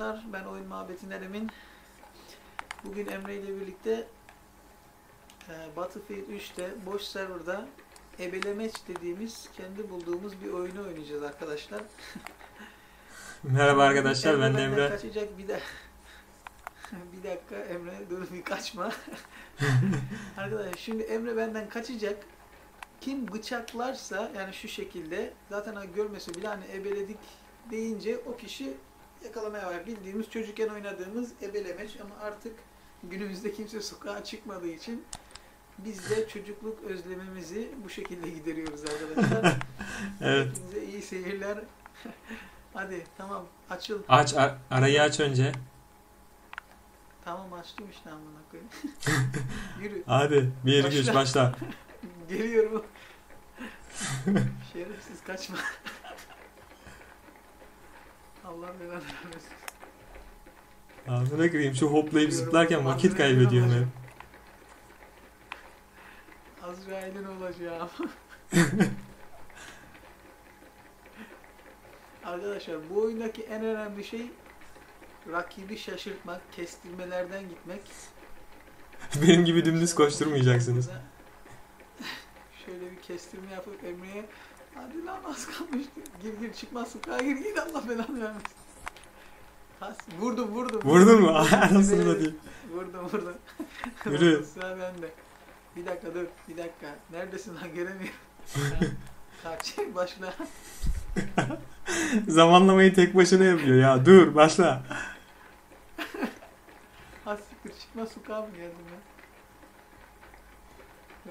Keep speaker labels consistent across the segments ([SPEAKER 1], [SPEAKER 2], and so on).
[SPEAKER 1] arkadaşlar. Ben Oyun Muhabbetinden Emin. Bugün Emre ile birlikte e, Battlefield 3'te boş serverda ebelemeç dediğimiz kendi bulduğumuz bir oyunu oynayacağız arkadaşlar.
[SPEAKER 2] Merhaba arkadaşlar ben de Emre.
[SPEAKER 1] Kaçacak bir de bir dakika Emre dur bir kaçma. arkadaşlar şimdi Emre benden kaçacak. Kim bıçaklarsa yani şu şekilde zaten görmesi bile hani ebeledik deyince o kişi yakalamaya var. Bildiğimiz çocukken oynadığımız ebelemeç ama artık günümüzde kimse sokağa çıkmadığı için biz de çocukluk özlemimizi bu şekilde gideriyoruz arkadaşlar.
[SPEAKER 2] Evet.
[SPEAKER 1] Hepinize iyi seyirler. Hadi tamam açıl.
[SPEAKER 2] Aç ar- arayı aç önce.
[SPEAKER 1] Tamam açtım işte amına koyayım. Yürü.
[SPEAKER 2] Hadi 1 2 3
[SPEAKER 1] Başla.
[SPEAKER 2] başla.
[SPEAKER 1] Geliyorum. Şerefsiz kaçma. Allah belanı vermesin.
[SPEAKER 2] Ağzına gireyim şu hoplayıp zıplarken vakit kaybediyorum hep.
[SPEAKER 1] Azrail'in olacağım. Arkadaşlar bu oyundaki en önemli şey rakibi şaşırtmak, kestirmelerden gitmek.
[SPEAKER 2] Benim gibi dümdüz koşturmayacaksınız.
[SPEAKER 1] Şöyle bir kestirme yapıp Emre'ye hadi lan az kalmıştı. Gir gir çıkmaz sokağa gir gir Allah belanı vermesin. Has, vurdum vurdum.
[SPEAKER 2] Vurdun mu? Anasını da değil.
[SPEAKER 1] Vurdum vurdum.
[SPEAKER 2] Yürü.
[SPEAKER 1] Sıra bende. Bir dakika dur bir dakika. Neredesin lan göremiyorum. Kaç başla.
[SPEAKER 2] Zamanlamayı tek başına yapıyor ya. Dur başla.
[SPEAKER 1] Ha siktir çıkmaz sokağa mı geldim ya?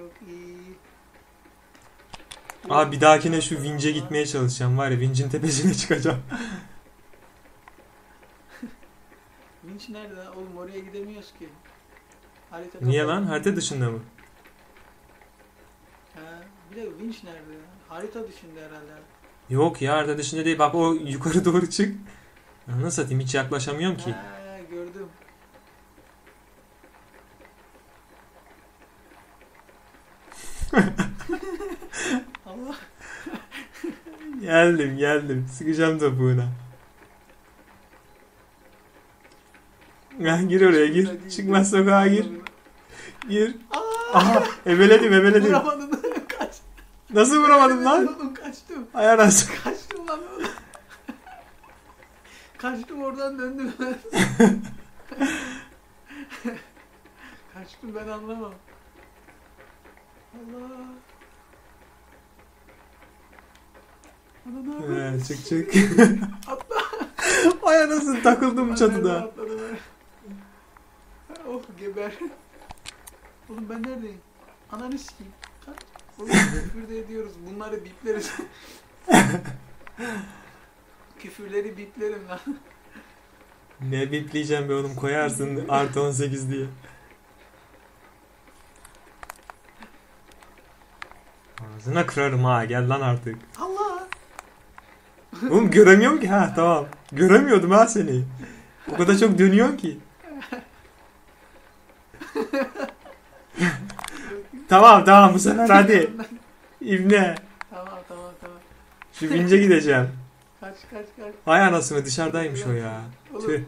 [SPEAKER 1] Yok iyi.
[SPEAKER 2] Abi bir dahakine şu vince gitmeye çalışacağım. Var ya vincin tepesine çıkacağım.
[SPEAKER 1] Vinç nerede lan? Oğlum oraya gidemiyoruz ki. Harita
[SPEAKER 2] Niye
[SPEAKER 1] kapalı.
[SPEAKER 2] lan? Harita dışında mı?
[SPEAKER 1] Ha, bir de vinç nerede? Harita dışında herhalde.
[SPEAKER 2] Yok ya harita dışında değil. Bak o yukarı doğru çık. Nasıl satayım hiç yaklaşamıyorum ki.
[SPEAKER 1] Ha, gördüm. Allah.
[SPEAKER 2] Geldim geldim. Sıkacağım topuğuna. Ya gir oraya gir. Çıkmaz sokağa gir. Gir.
[SPEAKER 1] Aa!
[SPEAKER 2] Aha ebeledim ebeledim.
[SPEAKER 1] Vuramadın. Kaç.
[SPEAKER 2] Nasıl vuramadım lan?
[SPEAKER 1] Oğlum kaçtım.
[SPEAKER 2] Ayağına sık.
[SPEAKER 1] Kaçtım lan oğlum. Kaçtım oradan döndüm. Kaçtım ben anlamam. Allah.
[SPEAKER 2] He, çık çık.
[SPEAKER 1] Atla.
[SPEAKER 2] Ay anasını takıldım çatıda.
[SPEAKER 1] ben? Oh geber. Oğlum ben neredeyim? Ananı sikeyim. Kaç. Oğlum küfür de ediyoruz. Bunları bipleriz. Küfürleri biplerim lan.
[SPEAKER 2] Ne bipleyeceğim be oğlum koyarsın artı 18 diye. Ağzına kırarım ha gel lan artık. Oğlum göremiyorum ki ha tamam. Göremiyordum ha seni. O kadar çok dönüyorsun ki. tamam tamam bu sefer hadi. İbne.
[SPEAKER 1] Tamam tamam tamam.
[SPEAKER 2] Şu vince gideceğim.
[SPEAKER 1] Kaç kaç kaç.
[SPEAKER 2] Hay anasını dışarıdaymış o ya.
[SPEAKER 1] Oğlum
[SPEAKER 2] Tüh.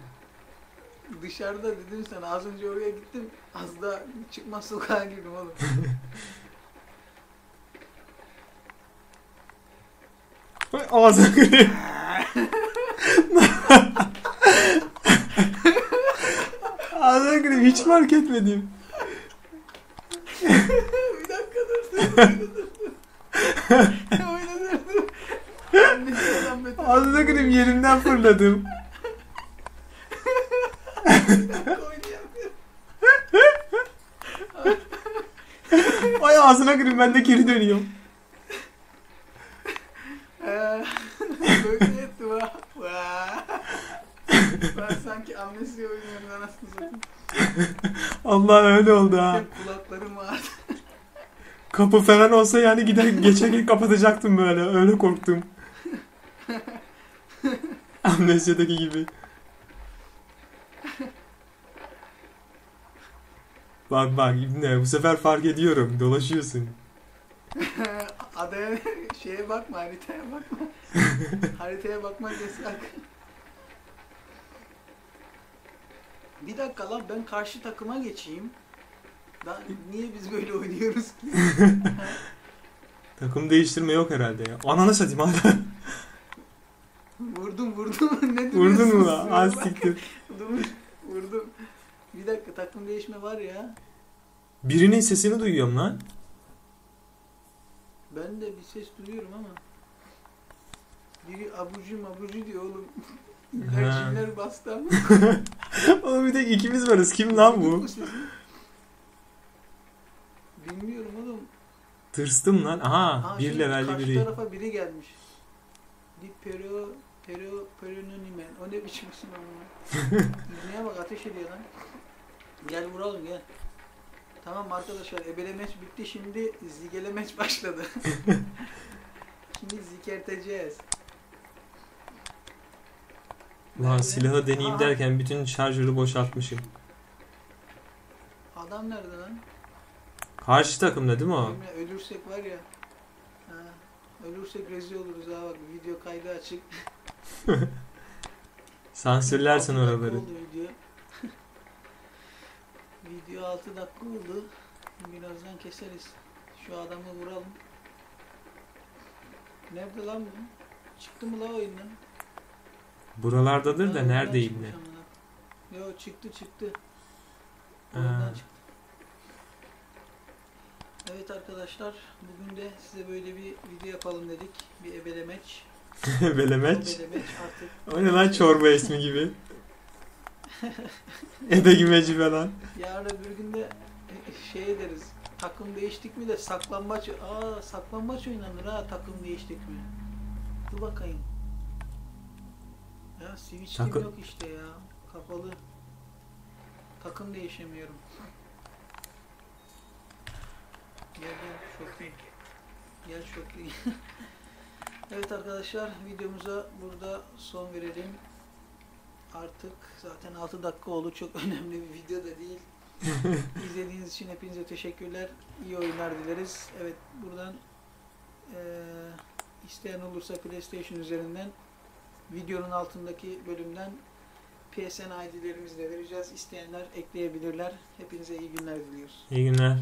[SPEAKER 1] dışarıda dedim sana az önce oraya gittim. Az da çıkmaz sokağa girdim oğlum.
[SPEAKER 2] Ay, Ağzına kırayım. Ağzına kırayım hiç fark etmedim.
[SPEAKER 1] bir dakika dur.
[SPEAKER 2] Ağzına kırayım yerimden fırladım. Ay ağzına kırayım ben de geri dönüyorum.
[SPEAKER 1] Ee, Böyle ettim ha. Vaa. Ben sanki amnesi oynuyorum anasını satayım.
[SPEAKER 2] Allah öyle oldu ha.
[SPEAKER 1] Hep kulaklarım ağrıdı.
[SPEAKER 2] Kapı falan olsa yani gider geçerken kapatacaktım böyle. Öyle korktum. Amnesyadaki gibi. Bak bak İbne bu sefer fark ediyorum. Dolaşıyorsun.
[SPEAKER 1] Adaya şeye bakma haritaya bakma. haritaya bakmak yasak. Bir dakika lan ben karşı takıma geçeyim. Ben, niye biz böyle oynuyoruz ki?
[SPEAKER 2] Takım değiştirme yok herhalde ya. Ananı satayım hala.
[SPEAKER 1] vurdum vurdum. ne
[SPEAKER 2] Vurdun mu lan? Az siktir.
[SPEAKER 1] Dur, vurdum. Bir dakika takım değişme var ya.
[SPEAKER 2] Birinin sesini duyuyorum lan.
[SPEAKER 1] Ben de bir ses duyuyorum ama. Biri abucu mabucu diyor oğlum. İlaçlar bastı ama.
[SPEAKER 2] Oğlum bir tek ikimiz varız. Kim lan bu?
[SPEAKER 1] Bilmiyorum oğlum.
[SPEAKER 2] Tırstım lan. Aha
[SPEAKER 1] Ha,
[SPEAKER 2] bir levelli
[SPEAKER 1] karşı
[SPEAKER 2] biri.
[SPEAKER 1] tarafa biri gelmiş. Di pero pero perononimen. O ne biçim isim ama? İbneye bak ateş ediyor lan. Gel vuralım gel. Tamam arkadaşlar ebele meç bitti şimdi zigele meç başladı. şimdi zikerteceğiz.
[SPEAKER 2] Lan silahı deneyeyim derken bütün şarjörü boşaltmışım.
[SPEAKER 1] Adam nerede lan?
[SPEAKER 2] Karşı takımda değil mi o?
[SPEAKER 1] Emre ölürsek var ya. Ha, ölürsek rezil oluruz ha bak video kaydı açık.
[SPEAKER 2] Sansürlersin
[SPEAKER 1] Altı dakika
[SPEAKER 2] oraları.
[SPEAKER 1] oldu video. video 6 dakika oldu. Birazdan keseriz. Şu adamı vuralım. Nerede lan bu? Çıktı mı la oyundan?
[SPEAKER 2] Buralardadır da neredeyim ne?
[SPEAKER 1] Yo çıktı çıktı. Çıktı. Evet arkadaşlar bugün de size böyle bir video yapalım dedik. Bir ebelemeç.
[SPEAKER 2] Belemeç.
[SPEAKER 1] Ebelemeç artık.
[SPEAKER 2] O ne lan çorba ismi gibi. Ebe gümeci falan.
[SPEAKER 1] Yarın öbür gün de şey ederiz. Takım değiştik mi de saklambaç. Aa saklambaç oynanır ha takım değiştik mi? Dur bakayım. Ya switch
[SPEAKER 2] Takı-
[SPEAKER 1] yok işte ya. Kapalı. Takım değişemiyorum. Gel gel iyi. Gel iyi. evet arkadaşlar videomuza burada son verelim. Artık zaten 6 dakika oldu. Çok önemli bir video da değil. İzlediğiniz için hepinize teşekkürler. İyi oyunlar dileriz. Evet buradan eee, isteyen olursa PlayStation üzerinden videonun altındaki bölümden PSN ID'lerimizi de vereceğiz. İsteyenler ekleyebilirler. Hepinize iyi günler diliyoruz.
[SPEAKER 2] İyi günler.